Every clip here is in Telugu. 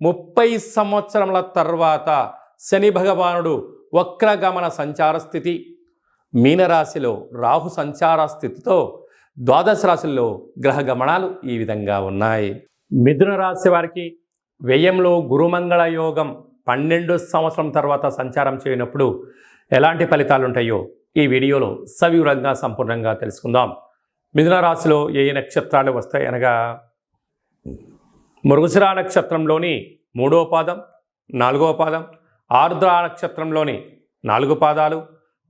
ముప్పై సంవత్సరముల తర్వాత శని భగవానుడు వక్రగమన సంచార స్థితి. మీనరాశిలో రాహు సంచార స్థితితో ద్వాదశ రాశుల్లో గ్రహ గమనాలు ఈ విధంగా ఉన్నాయి. మిథున రాశి వారికి వ్యయంలో గురుమంగళ యోగం పన్నెండు సంవత్సరం తర్వాత సంచారం చేయనప్పుడు ఎలాంటి ఫలితాలు ఉంటాయో ఈ వీడియోలో సవివరంగా సంపూర్ణంగా తెలుసుకుందాం. మిథున రాశిలో ఏ ఏ నక్షత్రాలు వస్తాయి అనగా మృగశిరా నక్షత్రంలోని మూడవ పాదం నాలుగవ పాదం ఆర్ద్ర నక్షత్రంలోని నాలుగు పాదాలు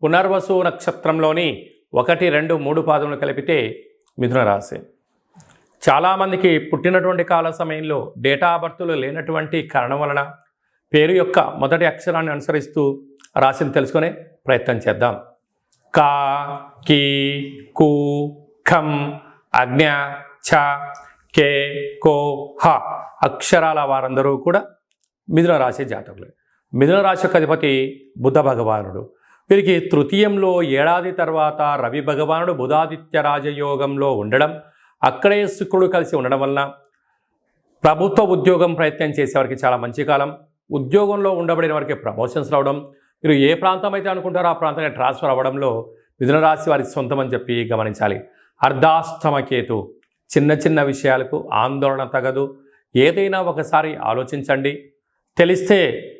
పునర్వసు నక్షత్రంలోని ఒకటి రెండు మూడు పాదములు కలిపితే మిథున రాశి. చాలామందికి పుట్టినటువంటి కాల సమయంలో డేటా బర్త్లు లేనటువంటి కారణం వలన పేరు యొక్క మొదటి అక్షరాన్ని అనుసరిస్తూ రాశిని తెలుసుకునే ప్రయత్నం చేద్దాం. కా కీ కు ఖం అజ్ఞ ఛ కే కో హ అక్షరాల వారందరూ కూడా మిథున రాశి జాతకులే. మిథున రాశి యొక్క అధిపతి బుధ భగవానుడు. వీరికి తృతీయంలో ఏడాది తర్వాత రవి భగవానుడు బుధాదిత్య రాజయోగంలో ఉండడం అక్కడే శుక్రుడు కలిసి ఉండడం వలన ప్రభుత్వ ఉద్యోగం ప్రయత్నం చేసేవారికి చాలా మంచి కాలం. ఉద్యోగంలో ఉండబడిన వారికి ప్రమోషన్స్ రావడం మీరు ఏ ప్రాంతం అయితే అనుకుంటారో ఆ ప్రాంతానికి ట్రాన్స్ఫర్ అవ్వడంలో మిథున రాశి వారికి సొంతం అని చెప్పి గమనించాలి. అర్ధాష్టమ కేతు చిన్న చిన్న విషయాలకు ఆందోళన తగదు. ఏదైనా ఒకసారి ఆలోచించండి. తెలిస్తే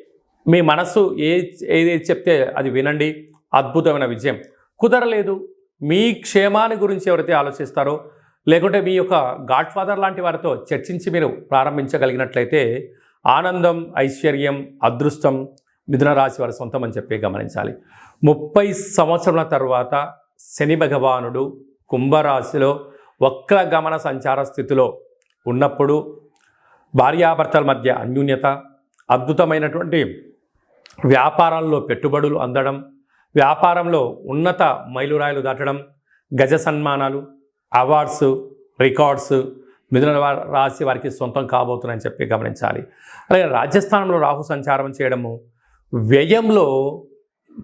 మీ మనసు ఏ ఏది చెప్తే అది వినండి. అద్భుతమైన విజయం. కుదరలేదు. మీ క్షేమాన్ని గురించి ఎవరైతే ఆలోచిస్తారో లేకుంటే మీ యొక్క గాడ్ ఫాదర్ లాంటి వారితో చర్చించి మీరు ప్రారంభించగలిగినట్లయితే ఆనందం ఐశ్వర్యం అదృష్టం మిథున రాశి వారి సొంతం అని చెప్పి గమనించాలి. ముప్పై సంవత్సరాల తర్వాత శని భగవానుడు కుంభరాశిలో వక్ర గమన సంచార స్థితిలో ఉన్నప్పుడు భార్యాభర్తల మధ్య అన్యూన్యత అద్భుతమైనటువంటి వ్యాపారాల్లో పెట్టుబడులు అందడం వ్యాపారంలో ఉన్నత మైలురాయిలు దాటడం గజ సన్మానాలు అవార్డ్స్ రికార్డ్స్ మిథున రాశి వారికి సొంతం కాబోతున్నాయని చెప్పి గమనించాలి. అలాగే రాజస్థానంలో రాహు సంచారం చేయడము వ్యయంలో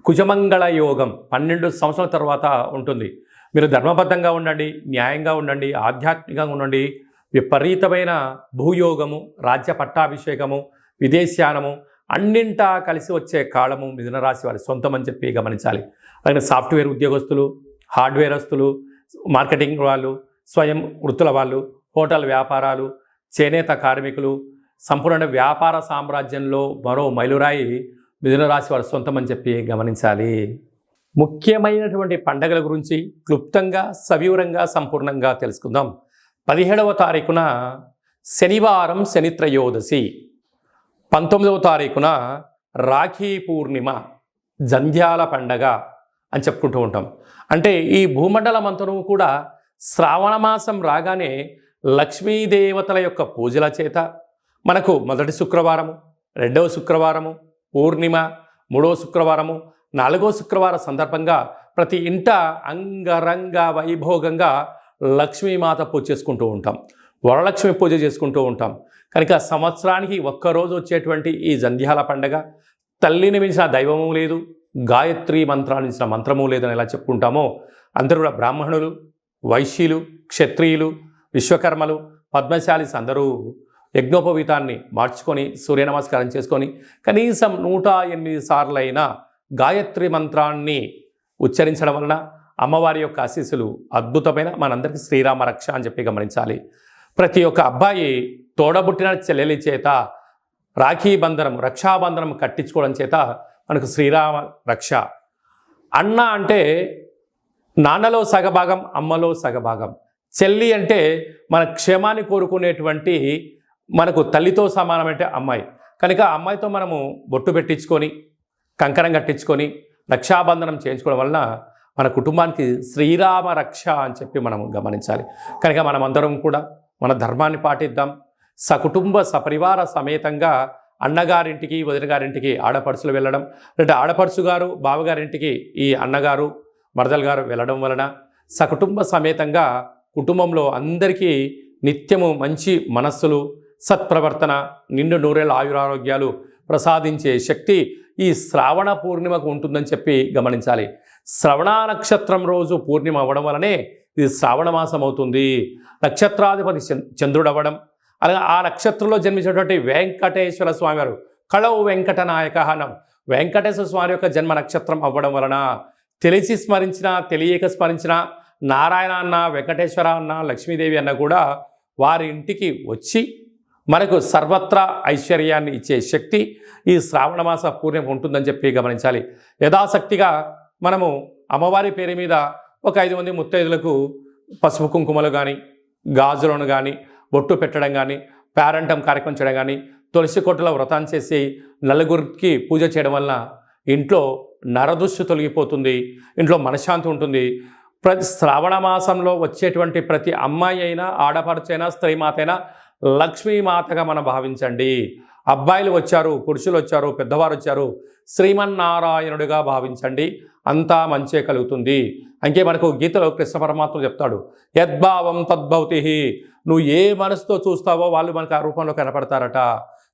కుజమంగళ యోగం పన్నెండు సంవత్సరాల తర్వాత ఉంటుంది. మీరు ధర్మబద్ధంగా ఉండండి న్యాయంగా ఉండండి ఆధ్యాత్మికంగా ఉండండి. విపరీతమైన భూయోగము రాజ్య పట్టాభిషేకము విదేశానము అన్నింటా కలిసి వచ్చే కాలము మిథునరాశి వారి సొంతం అని చెప్పి గమనించాలి. అలాగే సాఫ్ట్వేర్ ఉద్యోగస్తులు హార్డ్వేరస్తులు మార్కెటింగ్ వాళ్ళు స్వయం వృత్తుల వాళ్ళు హోటల్ వ్యాపారాలు చేనేత కార్మికులు సంపూర్ణ వ్యాపార సామ్రాజ్యంలో మరో మైలురాయి మిథున రాశి వారి సొంతం అని చెప్పి గమనించాలి. ముఖ్యమైనటువంటి పండగల గురించి క్లుప్తంగా సవివరంగా సంపూర్ణంగా తెలుసుకుందాం. పదిహేడవ తారీఖున శనివారం శనిత్రయోదశి. పంతొమ్మిదవ తారీఖున రాఖీ పూర్ణిమ జంధ్యాల పండగ అని చెప్పుకుంటూ ఉంటాం. అంటే ఈ భూమండలం అంతను కూడా శ్రావణ మాసం రాగానే లక్ష్మీదేవతల యొక్క పూజల చేత మనకు మొదటి శుక్రవారము రెండవ శుక్రవారము పూర్ణిమ మూడవ శుక్రవారము నాలుగో శుక్రవారం సందర్భంగా ప్రతి ఇంట అంగరంగ వైభోగంగా లక్ష్మీమాత పూజ చేసుకుంటూ ఉంటాం. వరలక్ష్మి పూజ చేసుకుంటూ ఉంటాం. కనుక సంవత్సరానికి ఒక్కరోజు వచ్చేటువంటి ఈ జంధ్యాల పండగ తల్లిని మించిన దైవము లేదు గాయత్రి మంత్రాన్ని మించిన మంత్రము లేదని ఎలా చెప్పుకుంటామో అందరూ కూడా బ్రాహ్మణులు వైశ్యులు క్షత్రియులు విశ్వకర్మలు పద్మశాలిస్ అందరూ యజ్ఞోపవీతాన్ని మార్చుకొని సూర్య నమస్కారం చేసుకొని కనీసం నూట ఎనిమిది సార్లైనా గాయత్రి మంత్రాన్ని ఉచ్చరించడం వలన అమ్మవారి యొక్క ఆశీస్సులు అద్భుతమైన మనందరికీ శ్రీరామ రక్ష అని చెప్పి గమనించాలి. ప్రతి ఒక్క అబ్బాయి తోడబుట్టిన చెల్లెలి చేత రాఖీ బంధనం రక్షాబంధనం కట్టించుకోవడం చేత మనకు శ్రీరామ రక్ష. అన్న అంటే నాన్నలో సగభాగం అమ్మలో సగభాగం. చెల్లి అంటే మన క్షేమాన్ని కోరుకునేటువంటి మనకు తల్లితో సమానమైతే అమ్మాయి. కనుక అమ్మాయితో మనము బొట్టు పెట్టించుకొని కంకణం కట్టించుకొని రక్షాబంధనం చేయించుకోవడం వలన మన కుటుంబానికి శ్రీరామ రక్ష అని చెప్పి మనం గమనించాలి. కనుక మనమందరం కూడా మన ధర్మాన్ని పాటిద్దాం. సకుటుంబ సపరివార సమేతంగా అన్నగారింటికి వదిన గారింటికి ఆడపడుచులు వెళ్ళడం లేదా ఆడపడుచు గారు బావగారింటికి ఈ అన్నగారు మరదలు గారు వెళ్ళడం వలన సకుటుంబ సమేతంగా కుటుంబంలో అందరికీ నిత్యము మంచి మనస్సులు సత్ప్రవర్తన నిండు నూరేళ్ళ ఆయురారోగ్యాలు ప్రసాదించే శక్తి ఈ శ్రావణ పూర్ణిమకు ఉంటుందని చెప్పి గమనించాలి. శ్రవణ నక్షత్రం రోజు పూర్ణిమ అవ్వడం వలనే ఇది శ్రావణ మాసం అవుతుంది. నక్షత్రాధిపతి చంద్రుడు అవ్వడం అలాగే ఆ నక్షత్రంలో జన్మించినటువంటి వెంకటేశ్వర స్వామి వారు కళవు వెంకట నాయక అనం. వెంకటేశ్వర స్వామి యొక్క జన్మ నక్షత్రం అవ్వడం వలన తెలిసి స్మరించిన తెలియక స్మరించిన నారాయణ అన్న వెంకటేశ్వర అన్న లక్ష్మీదేవి అన్న కూడా వారి ఇంటికి వచ్చి మనకు సర్వత్రా ఐశ్వర్యాన్ని ఇచ్చే శక్తి ఈ శ్రావణమాస పూర్ణిమ ఉంటుందని చెప్పి గమనించాలి. యథాశక్తిగా మనము అమ్మవారి పేరు మీద ఒక ఐదు మంది ముత్తైదులకు పసుపు కుంకుమలు కానీ గాజులను కానీ బొట్టు పెట్టడం కానీ పేరంటం కార్యక్రమం చేయడం కానీ తులసి కొట్టలో వ్రతం చేసి నలుగురికి పూజ చేయడం వలన ఇంట్లో నరదుస్సు తొలగిపోతుంది ఇంట్లో మనశ్శాంతి ఉంటుంది. ప్రతి శ్రావణ మాసంలో వచ్చేటువంటి ప్రతి అమ్మాయి అయినా ఆడపడుచైనా స్త్రీమాతైనా అయినా లక్ష్మీమాతగా మనం భావించండి. అబ్బాయిలు వచ్చారు పురుషులు వచ్చారు పెద్దవారు వచ్చారు శ్రీమన్నారాయణుడిగా భావించండి. అంతా మంచే కలుగుతుంది. అంకే మనకు గీతలో కృష్ణ పరమాత్మ చెప్తాడు యద్భావం తద్భౌతి. నువ్వు ఏ మనసుతో చూస్తావో వాళ్ళు మనకు ఆ రూపంలో కనపడతారట.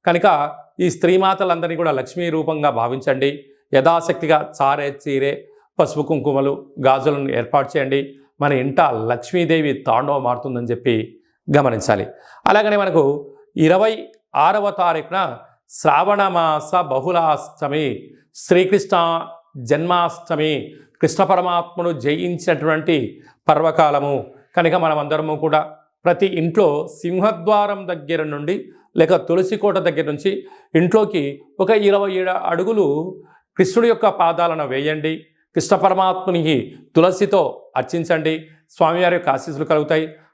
కనుక ఈ స్త్రీమాతలందరినీ కూడా లక్ష్మీ రూపంగా భావించండి. యథాశక్తిగా చారే చీరే పసుపు కుంకుమలు గాజులను ఏర్పాటు చేయండి. మన ఇంట లక్ష్మీదేవి తాండవం మారుతుందని చెప్పి గమనించాలి. అలాగనే మనకు ఇరవై ఆరవ తారీఖున శ్రావణమాస బహుళాష్టమి శ్రీకృష్ణ జన్మాష్టమి కృష్ణ పరమాత్మను జయించినటువంటి పర్వకాలము. కనుక మనమందరము కూడా ప్రతి ఇంట్లో సింహద్వారం దగ్గర నుండి లేక తులసి కోట దగ్గర నుంచి ఇంట్లోకి ఒక ఇరవై ఏడు అడుగులు కృష్ణుడి యొక్క పాదాలను వేయండి. కృష్ణ పరమాత్ముని తులసితో అర్చించండి. స్వామివారి యొక్క ఆశీస్సులు కలుగుతాయి.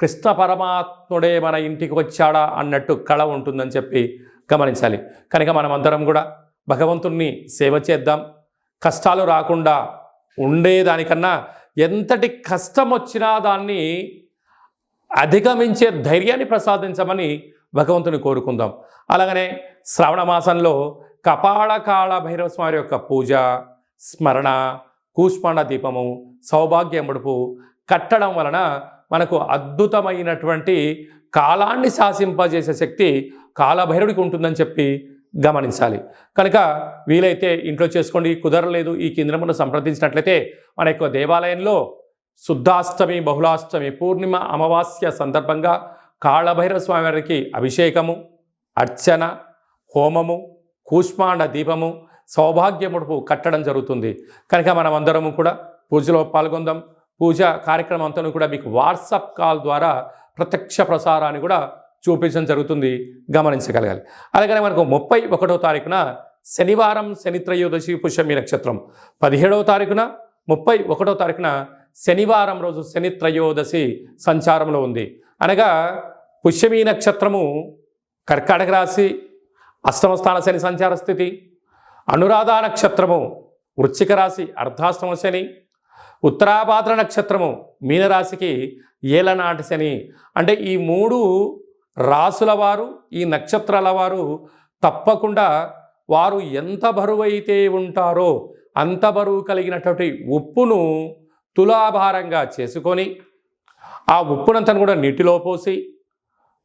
కృష్ణ పరమాత్ముడే మన ఇంటికి వచ్చాడా అన్నట్టు కళ ఉంటుందని చెప్పి గమనించాలి. కనుక మనం అందరం కూడా భగవంతుణ్ణి సేవ చేద్దాం. కష్టాలు రాకుండా ఉండేదానికన్నా ఎంతటి కష్టం వచ్చినా దాన్ని అధిగమించే ధైర్యాన్ని ప్రసాదించమని భగవంతుని కోరుకుందాం. అలాగనే శ్రావణ మాసంలో కపాళకాళ భైరవ స్వామి యొక్క పూజ స్మరణ కూష్మాండ దీపము సౌభాగ్య ముడుపు కట్టడం వలన మనకు అద్భుతమైనటువంటి కాలాన్ని శాసింపజేసే శక్తి కాలభైరుడికి ఉంటుందని చెప్పి గమనించాలి. కనుక వీలైతే ఇంట్లో చేసుకోండి కుదరలేదు ఈ కేంద్రమును సంప్రదించినట్లయితే మన యొక్క దేవాలయంలో శుద్ధాష్టమి బహుళాష్టమి పూర్ణిమ అమావాస్య సందర్భంగా కాళభైరవ స్వామివారికి అభిషేకము అర్చన హోమము కూష్మాండ దీపము సౌభాగ్యముడుపు కట్టడం జరుగుతుంది. కనుక మనం అందరము కూడా పూజలో పాల్గొందాం. పూజ కార్యక్రమం అంతా కూడా మీకు వాట్సాప్ కాల్ ద్వారా ప్రత్యక్ష ప్రసారాన్ని కూడా చూపించడం జరుగుతుంది. గమనించగలగాలి. అలాగనే మనకు ముప్పై ఒకటో తారీఖున శనివారం శనిత్రయోదశి పుష్యమి నక్షత్రం. పదిహేడవ తారీఖున ముప్పై ఒకటో తారీఖున శనివారం రోజు శనిత్రయోదశి సంచారంలో ఉంది. అనగా పుష్యమి నక్షత్రము కర్కాటక రాశి అష్టమస్థాన శని సంచార స్థితి అనురాధ నక్షత్రము వృశ్చిక రాశి అర్ధాష్టమ శని ఉత్తరాభాద్ర నక్షత్రము మీనరాశికి ఏలనాటి శని. అంటే ఈ మూడు రాసుల వారు ఈ నక్షత్రాల వారు తప్పకుండా వారు ఎంత బరువైతే ఉంటారో అంత బరువు కలిగినటువంటి ఉప్పును తులాభారంగా చేసుకొని ఆ ఉప్పునంతను కూడా నీటిలో పోసి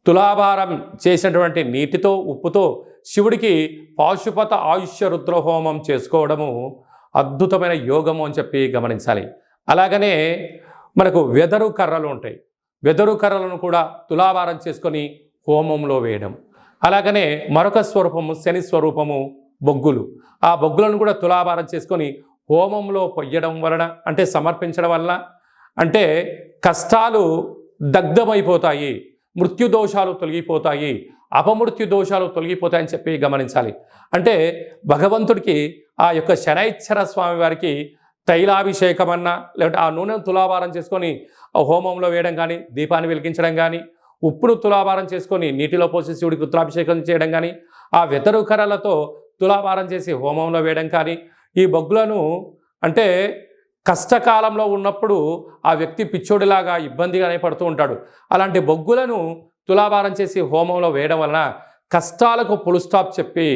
తులాభారం చేసినటువంటి నీటితో ఉప్పుతో శివుడికి పాశుపత ఆయుష్య రుద్రహోమం చేసుకోవడము అద్భుతమైన యోగము అని చెప్పి గమనించాలి. అలాగనే మనకు వెదరు కర్రలు ఉంటాయి. వెదరు కర్రలను కూడా తులాభారం చేసుకొని హోమంలో వేయడం. అలాగనే మరొక స్వరూపము శని స్వరూపము బొగ్గులు. ఆ బొగ్గులను కూడా తులాభారం చేసుకొని హోమంలో పొయ్యడం వలన అంటే సమర్పించడం వలన అంటే కష్టాలు దగ్ధమైపోతాయి. మృత్యు దోషాలు తొలగిపోతాయి. అపమృత్యు దోషాలు తొలగిపోతాయని చెప్పి గమనించాలి. అంటే భగవంతుడికి ఆ యొక్క శనైశ్వర స్వామి వారికి తైలాభిషేకం అన్నా ఆ నూనెను తులాభారం చేసుకొని హోమంలో వేయడం కానీ దీపాన్ని వెలిగించడం కానీ ఉప్పును తులాభారం చేసుకొని నీటిలో పోసి శివుడికి రుద్రాభిషేకం చేయడం కానీ ఆ వెతరు కర్రలతో తులాభారం చేసి హోమంలో వేయడం కానీ ఈ బొగ్గులను అంటే కష్టకాలంలో ఉన్నప్పుడు ఆ వ్యక్తి పిచ్చోడిలాగా ఇబ్బందిగానే పడుతూ ఉంటాడు. అలాంటి బొగ్గులను తులాభారం చేసి హోమంలో వేయడం వలన కష్టాలకు పులుస్టాప్ చెప్పి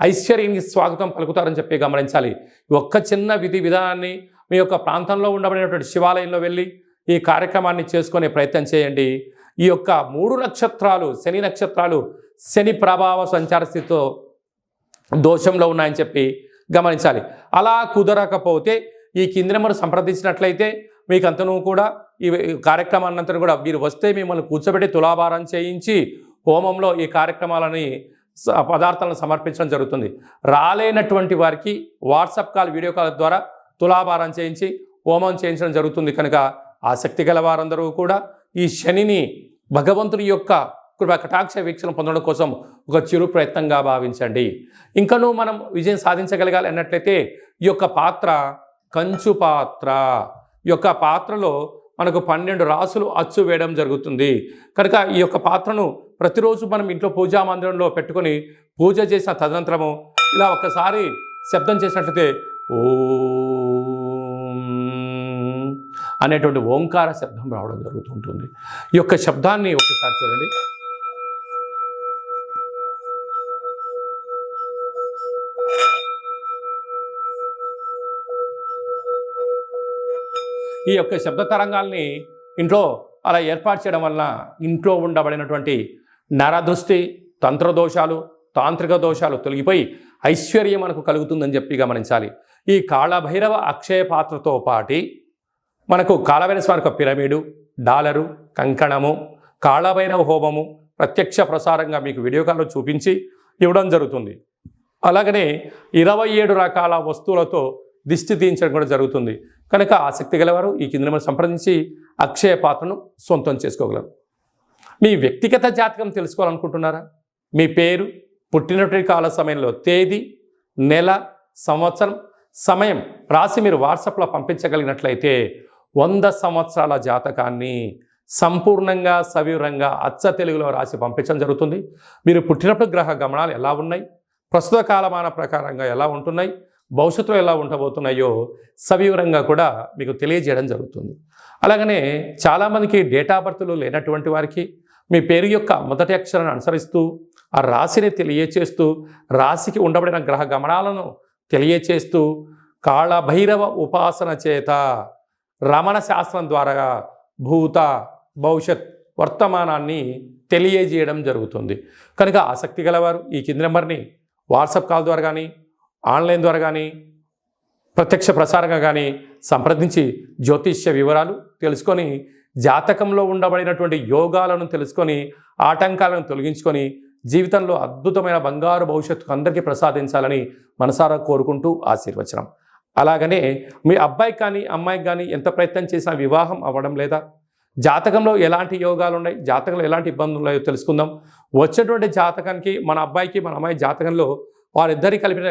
ఐశ్వర్యానికి స్వాగతం పలుకుతారని చెప్పి గమనించాలి. ఒక్క చిన్న విధి విధానాన్ని మీ యొక్క ప్రాంతంలో ఉండబడినటువంటి శివాలయంలో వెళ్ళి ఈ కార్యక్రమాన్ని చేసుకునే ప్రయత్నం చేయండి. ఈ యొక్క మూడు నక్షత్రాలు శని నక్షత్రాలు శని ప్రభావ సంచార స్థితితో దోషంలో ఉన్నాయని చెప్పి గమనించాలి. అలా కుదరకపోతే ఈ కింది నెంబర్ సంప్రదించినట్లయితే మీకు అంతను కూడా ఈ కార్యక్రమాన్ని కూడా మీరు వస్తే మిమ్మల్ని కూర్చోబెట్టి తులాభారం చేయించి హోమంలో ఈ కార్యక్రమాలని పదార్థాలను సమర్పించడం జరుగుతుంది. రాలేనటువంటి వారికి వాట్సాప్ కాల్ వీడియో కాల్ ద్వారా తులాభారం చేయించి హోమం చేయించడం జరుగుతుంది. కనుక ఆసక్తి గల వారందరూ కూడా ఈ శనిని భగవంతుని యొక్క కృప కటాక్ష వీక్షణ పొందడం కోసం ఒక చిరు ప్రయత్నంగా భావించండి. ఇంకనూ మనం విజయం సాధించగలగాలి అన్నట్లయితే ఈ యొక్క పాత్ర కంచు పాత్ర. ఈ యొక్క పాత్రలో మనకు పన్నెండు రాసులు అచ్చు వేయడం జరుగుతుంది. కనుక ఈ యొక్క పాత్రను ప్రతిరోజు మనం ఇంట్లో పూజా మందిరంలో పెట్టుకొని పూజ చేసిన తదనంతరము ఇలా ఒక్కసారి శబ్దం చేసినట్లయితే ఓ అనేటువంటి ఓంకార శబ్దం రావడం జరుగుతుంటుంది. ఈ యొక్క శబ్దాన్ని ఒకసారి చూడండి. ఈ యొక్క శబ్ద తరంగాల్ని ఇంట్లో అలా ఏర్పాటు చేయడం వలన ఇంట్లో ఉండబడినటువంటి నరదృష్టి తంత్ర దోషాలు తాంత్రిక దోషాలు తొలగిపోయి ఐశ్వర్యం మనకు కలుగుతుందని చెప్పి గమనించాలి. ఈ కాళభైరవ అక్షయ పాత్రతో పాటి మనకు కాళభైరవ స్వామి యొక్క పిరమిడు డాలరు కంకణము కాళభైరవ హోమము ప్రత్యక్ష ప్రసారంగా మీకు వీడియో కాల్లో చూపించి ఇవ్వడం జరుగుతుంది. అలాగనే ఇరవై ఏడు రకాల వస్తువులతో దిష్టి తీయించడం కూడా జరుగుతుంది. కనుక ఆసక్తి గలవారు ఈ కింద సంప్రదించి అక్షయ పాత్రను సొంతం చేసుకోగలరు. మీ వ్యక్తిగత జాతకం తెలుసుకోవాలనుకుంటున్నారా? మీ పేరు పుట్టినటువంటి కాల సమయంలో తేదీ నెల సంవత్సరం సమయం రాసి మీరు వాట్సాప్లో పంపించగలిగినట్లయితే వంద సంవత్సరాల జాతకాన్ని సంపూర్ణంగా సవివరంగా అచ్చ తెలుగులో రాసి పంపించడం జరుగుతుంది. మీరు పుట్టినప్పుడు గ్రహ గమనాలు ఎలా ఉన్నాయి? ప్రస్తుత కాలమాన ప్రకారంగా ఎలా ఉంటున్నాయి? భవిష్యత్తులో ఎలా ఉండబోతున్నాయో సవివరంగా కూడా మీకు తెలియజేయడం జరుగుతుంది. అలాగనే చాలామందికి డేటా బర్త్లు లేనటువంటి వారికి మీ పేరు యొక్క మొదటి అక్షరాన్ని అనుసరిస్తూ ఆ రాశిని తెలియచేస్తూ రాశికి ఉండబడిన గ్రహ గమనాలను తెలియచేస్తూ కాళభైరవ ఉపాసన చేత రమణ శాస్త్రం ద్వారా భూత భవిష్యత్ వర్తమానాన్ని తెలియజేయడం జరుగుతుంది. కనుక ఆసక్తి గలవారు ఈ కింది నెంబర్ని వాట్సాప్ కాల్ ద్వారా కానీ ఆన్లైన్ ద్వారా కానీ ప్రత్యక్ష ప్రసారంగా కానీ సంప్రదించి జ్యోతిష్య వివరాలు తెలుసుకొని జాతకంలో ఉండబడినటువంటి యోగాలను తెలుసుకొని ఆటంకాలను తొలగించుకొని జీవితంలో అద్భుతమైన బంగారు భవిష్యత్తు అందరికీ ప్రసాదించాలని మనసారా కోరుకుంటూ ఆశీర్వచనం. అలాగనే మీ అబ్బాయికి కానీ అమ్మాయికి కానీ ఎంత ప్రయత్నం చేసినా వివాహం అవ్వడం లేదా? జాతకంలో ఎలాంటి యోగాలు ఉన్నాయి? జాతకంలో ఎలాంటి ఇబ్బందులు ఉన్నాయో తెలుసుకుందాం. వచ్చేటువంటి జాతకానికి మన అబ్బాయికి మన అమ్మాయి జాతకంలో వారిద్దరి కలిపిన